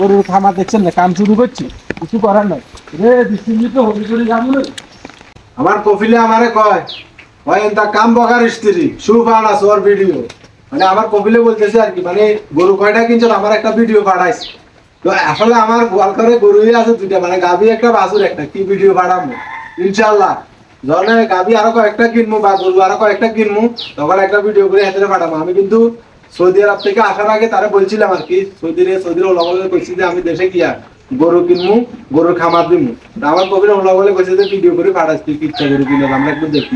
গরুর দেখছেন না? কাম শুরু করছি। কিছু করার নাই। রে যাব আমার আমারে কয় কাম বকার স্ত্রী, সুফান আছে ওর ভিডিও। মানে আমার কপিলে বলতেছে আর কি মানে গরু কয়টা কিনছেন? আমার একটা ভিডিও পাঠাইছে। তো আসলে আমার গোয়াল করে গরুই আছে দুইটা মানে গাবি একটা, বাছুর একটা। কি ভিডিও পাঠাবো? ইনশাল্লাহ জনে গাবি আরও কয়েকটা কিনবো বা গরু আরও কয়েকটা কিনবো তখন একটা ভিডিও করে হাতে পাঠাবো। আমি কিন্তু সৌদি আরব থেকে আসার আগে তারা বলছিলাম আর কি, সৌদিরে, সৌদির ওলা বলে কইছি যে আমি দেশে গিয়া গরু কিনবো গরুর খামার দিমু। আমার কবির ওলা বলে কইছে যে ভিডিও করে কি ইচ্ছা গরু কিনে আমরা একটু দেখব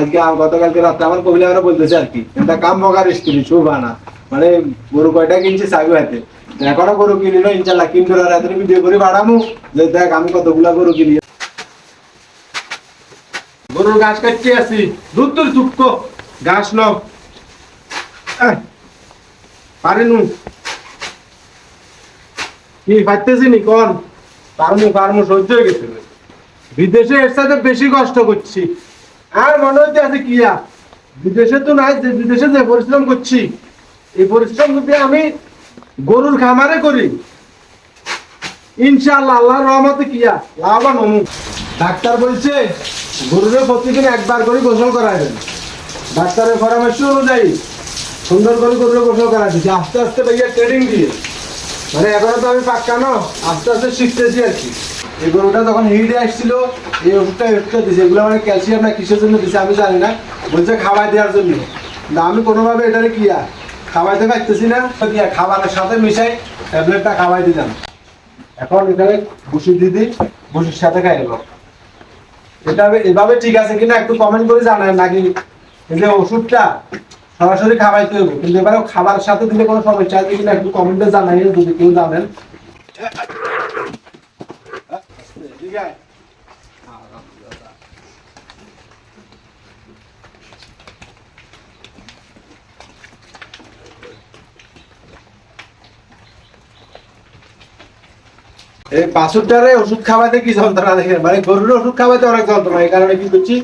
আজকে গতকালকে রাতে আমার কবিলে আমরা বলতেছে আর কি, এটা কাম বকার স্ত্রী শুভানা মানে গরু কয়টা কিনছি সাগু হাতে? এখনও গরু কিনি না ইনশাল্লাহ কিনবো রাতে ভিডিও করে পাঠামু, যে দেখ আমি কতগুলা গরু কিনি। গরুর ঘাস কাটতে আসি। দূর দূর চুপ ঘাস ন। পারিনু কি নি পারমু পারমু সহ্য হয়ে গেছে। বিদেশে এর সাথে বেশি কষ্ট করছি। আর মনে আছে বিদেশে তো নাই যে বিদেশে যে পরিশ্রম করছি এই পরিশ্রম যদি আমি গরুর খামারে করি ইনশাআল্লাহ আল্লাহর রহমতে কি আর, লাভবান হমু। ডাক্তার বলছে গরুরে প্রতিদিন একবার করে গোসল করা করাবেন ডাক্তারের পরামর্শ অনুযায়ী সুন্দর করে গরুরে গোসল করা দিচ্ছে আস্তে আস্তে ভাইয়া ট্রেনিং দিয়ে। মানে এখনও তো আমি পাক্কা না, আস্তে আস্তে শিখতেছি আর কি। এই গরুটা তখন হিটে আসছিল, এই ওষুধটা ওষুধটা দিছে। এগুলো মানে ক্যালসিয়াম না কিসের জন্য দিছে আমি জানি না, বলছে খাবার দেওয়ার জন্য। না আমি কোনোভাবে এটারে কি আর, খাওয়াইতে পারতেছি না, কি খাবারের সাথে মিশাই ট্যাবলেটটা খাওয়াই দিতাম এখন এখানে ভুসি দিদি ভুসির সাথে খাই খাইব এটা এভাবে ঠিক আছে কিনা একটু কমেন্ট করে জানান, নাকি যে ওষুধটা সরাসরি খাওয়াইতে হবে কিন্তু এবারে খাবার সাথে দিলে কোনো সমস্যা আছে কিনা একটু কমেন্টে জানাই, যদি কেউ জানেন। ঠিক আছে এই ওষুধ খাওয়াতে কি যন্ত্রণা দেখেন? মানে গরুর ওষুধ খাওয়াতে অনেক যন্ত্রণা। এই কারণে কি করছি?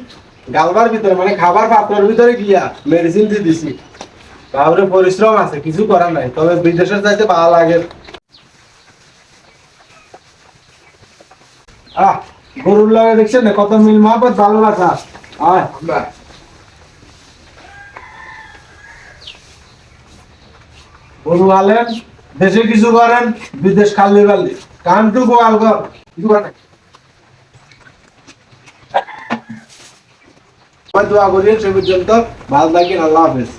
গালবার ভিতরে মানে খাবার পাত্রের ভিতরে গিয়া মেডিসিন দিয়ে দিছি। পরিশ্রম আছে, কিছু করার নাই। তবে বিদেশের চাইতে ভালো লাগে। আহ, গরুর লাগে দেখছেন কত মিল মহাপত ভালো রাখা আয়। গরু আলেন, দেশে কিছু করেন, বিদেশ খালি বালি। কাম টু গোয়াল করেন দোয়া করি সে পর্যন্ত। ভালো থাকেন আল্লাহ হাফেজ।